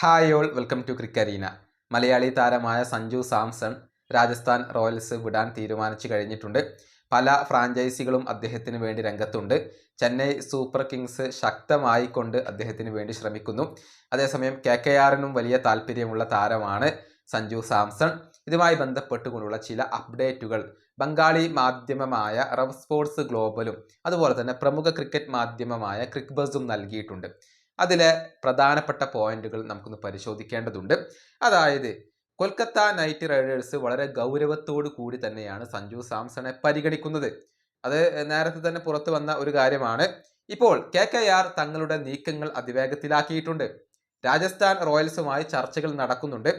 Hi all welcome to Cricarena Malayali താരമായ Sanju Samson Rajasthan Royals വിടാൻ തീരുമാനിച്ചു കഴിഞ്ഞിട്ടുണ്ട്. പല ഫ്രാഞ്ചൈസികളും അദ്ദേഹത്തിന് വേണ്ടി രംഗത്തുണ്ട്. ചെന്നൈ സൂപ്പർ കിങ്സ് ശക്തമായിക്കൊണ്ട് അദ്ദേഹത്തിന് വേണ്ടി ശ്രമിക്കുന്നു. അതേസമയം കെ കെ ആറിനും വലിയ താല്പര്യമുള്ള താരമാണ് സഞ്ജു സാംസൺ. ഇതുമായി ബന്ധപ്പെട്ടുകൊണ്ടുള്ള ചില അപ്ഡേറ്റുകൾ ബംഗാളി മാധ്യമമായ റവ് സ്പോർട്സ് ഗ്ലോബലും അതുപോലെ തന്നെ പ്രമുഖ ക്രിക്കറ്റ് മാധ്യമമായ ക്രിക്ബസും നൽകിയിട്ടുണ്ട്. അതിലെ പ്രധാനപ്പെട്ട പോയിന്റുകൾ നമുക്കൊന്ന് പരിശോധിക്കേണ്ടതുണ്ട്. അതായത് കൊൽക്കത്ത നൈറ്റ് റൈഡേഴ്സ് വളരെ ഗൗരവത്തോടു കൂടി തന്നെയാണ് സഞ്ജു സാംസണെ പരിഗണിക്കുന്നത്. അത് നേരത്തെ തന്നെ പുറത്തു വന്ന ഒരു കാര്യമാണ്. ഇപ്പോൾ കെ കെ ആർ തങ്ങളുടെ നീക്കങ്ങൾ അതിവേഗത്തിലാക്കിയിട്ടുണ്ട്. രാജസ്ഥാൻ റോയൽസുമായി ചർച്ചകൾ നടക്കുന്നുണ്ട്.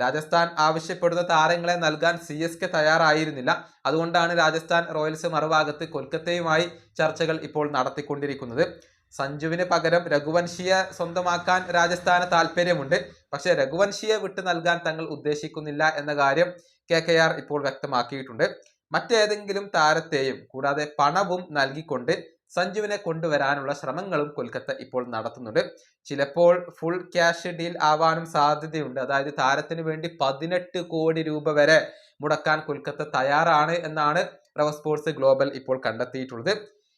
രാജസ്ഥാൻ ആവശ്യപ്പെടുന്ന താരങ്ങളെ നൽകാൻ സി എസ് കെ തയ്യാറായിരുന്നില്ല. അതുകൊണ്ടാണ് രാജസ്ഥാൻ റോയൽസ് മറുഭാഗത്ത് കൊൽക്കത്തയുമായി ചർച്ചകൾ ഇപ്പോൾ നടത്തിക്കൊണ്ടിരിക്കുന്നത്. സഞ്ജുവിന് പകരം രഘുവൻഷിയെ സ്വന്തമാക്കാൻ രാജസ്ഥാന് താല്പര്യമുണ്ട്. പക്ഷേ രഘുവൻഷിയെ വിട്ടു നൽകാൻ തങ്ങൾ ഉദ്ദേശിക്കുന്നില്ല എന്ന കാര്യം കെ കെ ആർ ഇപ്പോൾ വ്യക്തമാക്കിയിട്ടുണ്ട്. മറ്റേതെങ്കിലും താരത്തെയും കൂടാതെ പണവും നൽകിക്കൊണ്ട് സഞ്ജുവിനെ കൊണ്ടുവരാനുള്ള ശ്രമങ്ങളും കൊൽക്കത്ത ഇപ്പോൾ നടത്തുന്നുണ്ട്. ചിലപ്പോൾ ഫുൾ ക്യാഷ് ഡീൽ ആവാനും സാധ്യതയുണ്ട്. അതായത് താരത്തിന് വേണ്ടി പതിനെട്ട് കോടി രൂപ വരെ മുടക്കാൻ കൊൽക്കത്ത തയ്യാറാണ് എന്നാണ് റവ സ്പോർട്സ് ഗ്ലോബൽ ഇപ്പോൾ കണ്ടെത്തിയിട്ടുള്ളത്.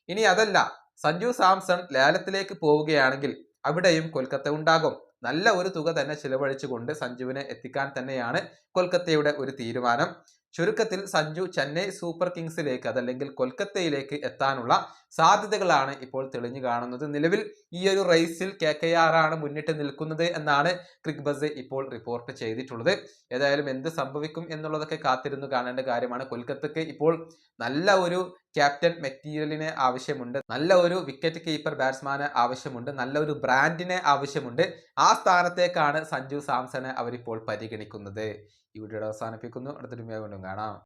ഇനി അതല്ല സഞ്ജു സാംസൺ ലേലത്തിലേക്ക് പോവുകയാണെങ്കിൽ അവിടെയും കൊൽക്കത്ത ഉണ്ടാകും. നല്ല ഒരു തുക തന്നെ ചിലവഴിച്ചുകൊണ്ട് സഞ്ജുവിനെ എത്തിക്കാൻ തന്നെയാണ് കൊൽക്കത്തയുടെ ഒരു തീരുമാനം. ചുരുക്കത്തിൽ സഞ്ജു ചെന്നൈ സൂപ്പർ കിങ്സിലേക്ക് അതല്ലെങ്കിൽ കൊൽക്കത്തയിലേക്ക് എത്താനുള്ള സാധ്യതകളാണ് ഇപ്പോൾ തെളിഞ്ഞു കാണുന്നത്. നിലവിൽ ഈ ഒരു റേസിൽ കെ കെ ആർ ആണ് മുന്നിട്ട് നിൽക്കുന്നത് എന്നാണ് ക്രിക്ബസ് ഇപ്പോൾ റിപ്പോർട്ട് ചെയ്തിട്ടുള്ളത്. ഏതായാലും എന്ത് സംഭവിക്കും എന്നുള്ളതൊക്കെ കാത്തിരുന്നു കാണേണ്ട കാര്യമാണ്. കൊൽക്കത്തക്ക് ഇപ്പോൾ നല്ല ഒരു ക്യാപ്റ്റൻ മെറ്റീരിയലിന് ആവശ്യമുണ്ട്. നല്ല ഒരു വിക്കറ്റ് കീപ്പർ ബാറ്റ്സ്മാന് ആവശ്യമുണ്ട്. നല്ല ഒരു ബ്രാൻഡിനെ ആവശ്യമുണ്ട്. ആ സ്ഥാനത്തേക്കാണ് സഞ്ജു സാംസണെ അവരിപ്പോൾ പരിഗണിക്കുന്നത്. ഈ വീഡിയോ അവസാനിപ്പിക്കുന്നു. അടുത്തൊരു വീണ്ടും കാണാം.